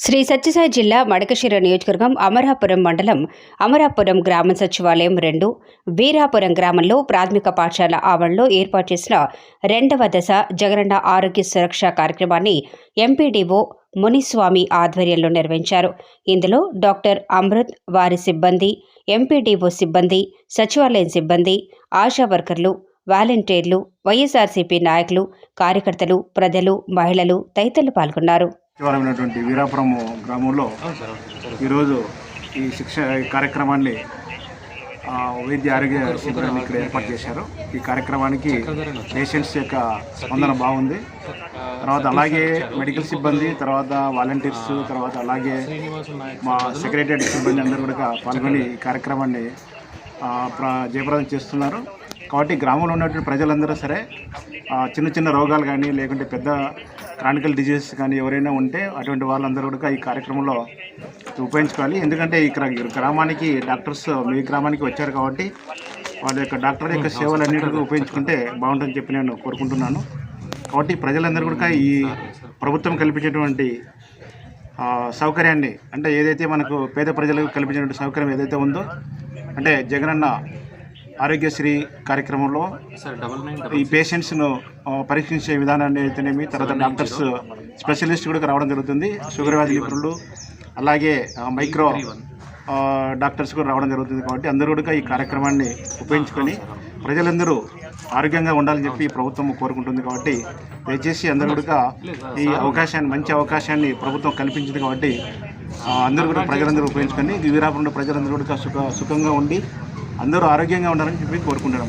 శ్రీ సత్యసాయి జిల్లా మడకశిర నియోజకవర్గం అమరాపురం మండలం అమరాపురం గ్రామ సచివాలయం రెండు వీరాపురం గ్రామంలో ప్రాథమిక పాఠశాల ఆవరణలో ఏర్పాటు చేసిన రెండవ దశ జగనన్న ఆరోగ్య సురక్ష కార్యక్రమాన్ని ఎంపీడీఓ మునిస్వామి ఆధ్వర్యంలో నిర్వహించారు. ఇందులో డాక్టర్ అమృత్ వారి సిబ్బంది ఎంపీడీఓ సిబ్బంది సచివాలయం సిబ్బంది ఆశా వర్కర్లు వాలంటీర్లు వైఎస్ఆర్సీపీ నాయకులు కార్యకర్తలు ప్రజలు మహిళలు తదితరులు పాల్గొన్నారు. శివాలయమైనటువంటి వీరాపురం గ్రామంలో ఈరోజు ఈ శిక్ష ఈ కార్యక్రమాన్ని వైద్య ఆరోగ్య శిబిరాన్ని ఇక్కడ ఏర్పాటు చేశారు. ఈ కార్యక్రమానికి పేషెంట్స్ యొక్క స్పందన బాగుంది. తర్వాత అలాగే మెడికల్ సిబ్బంది తర్వాత వాలంటీర్స్ తర్వాత అలాగే మా సెక్రటరీ సిబ్బంది అందరూ కూడా పాల్గొని ఈ కార్యక్రమాన్ని జయప్రదం చేస్తున్నారు. కాబట్టి గ్రామంలో ఉన్నటువంటి ప్రజలందరూ సరే చిన్న చిన్న రోగాలు కానీ లేకుంటే పెద్ద క్రానికల్ డిజీజెస్ కానీ ఎవరైనా ఉంటే అటువంటి వాళ్ళందరూ కూడా ఈ కార్యక్రమంలో ఉపయోగించుకోవాలి. ఎందుకంటే ఇక్కడ గ్రామానికి డాక్టర్స్ మీ గ్రామానికి వచ్చారు కాబట్టి వాళ్ళ యొక్క డాక్టర్ యొక్క సేవలు అన్నింటినీ ఉపయోగించుకుంటే బాగుంటుందని చెప్పి నేను కోరుకుంటున్నాను. కాబట్టి ప్రజలందరూ కూడా ఈ ప్రభుత్వం కల్పించేటువంటి సౌకర్యాన్ని అంటే ఏదైతే మనకు పేద ప్రజలకు కల్పించినటువంటి సౌకర్యం ఏదైతే ఉందో అంటే జగనన్న ఆరోగ్యశ్రీ కార్యక్రమంలో ఈ పేషెంట్స్ను పరీక్షించే విధానాన్ని అయితేనేమి తర్వాత డాక్టర్స్ స్పెషలిస్ట్ కూడా రావడం జరుగుతుంది. షుగర్ వ్యాధి నిపుణులు అలాగే మైక్రో డాక్టర్స్ కూడా రావడం జరుగుతుంది కాబట్టి అందరూ కూడా ఈ కార్యక్రమాన్ని ఉపయోగించుకొని ప్రజలందరూ ఆరోగ్యంగా ఉండాలని చెప్పి ప్రభుత్వం కోరుకుంటుంది కాబట్టి దయచేసి అందరూ కూడా ఈ అవకాశాన్ని మంచి అవకాశాన్ని ప్రభుత్వం కల్పించింది కాబట్టి అందరూ కూడా ప్రజలందరూ ఉపయోగించుకొని ఈ వీరాపురంలో ప్రజలందరూ కూడా సుఖ సుఖంగా ఉండి అందరూ ఆరోగ్యంగా ఉండాలని చెప్పి కోరుకుంటున్నాం.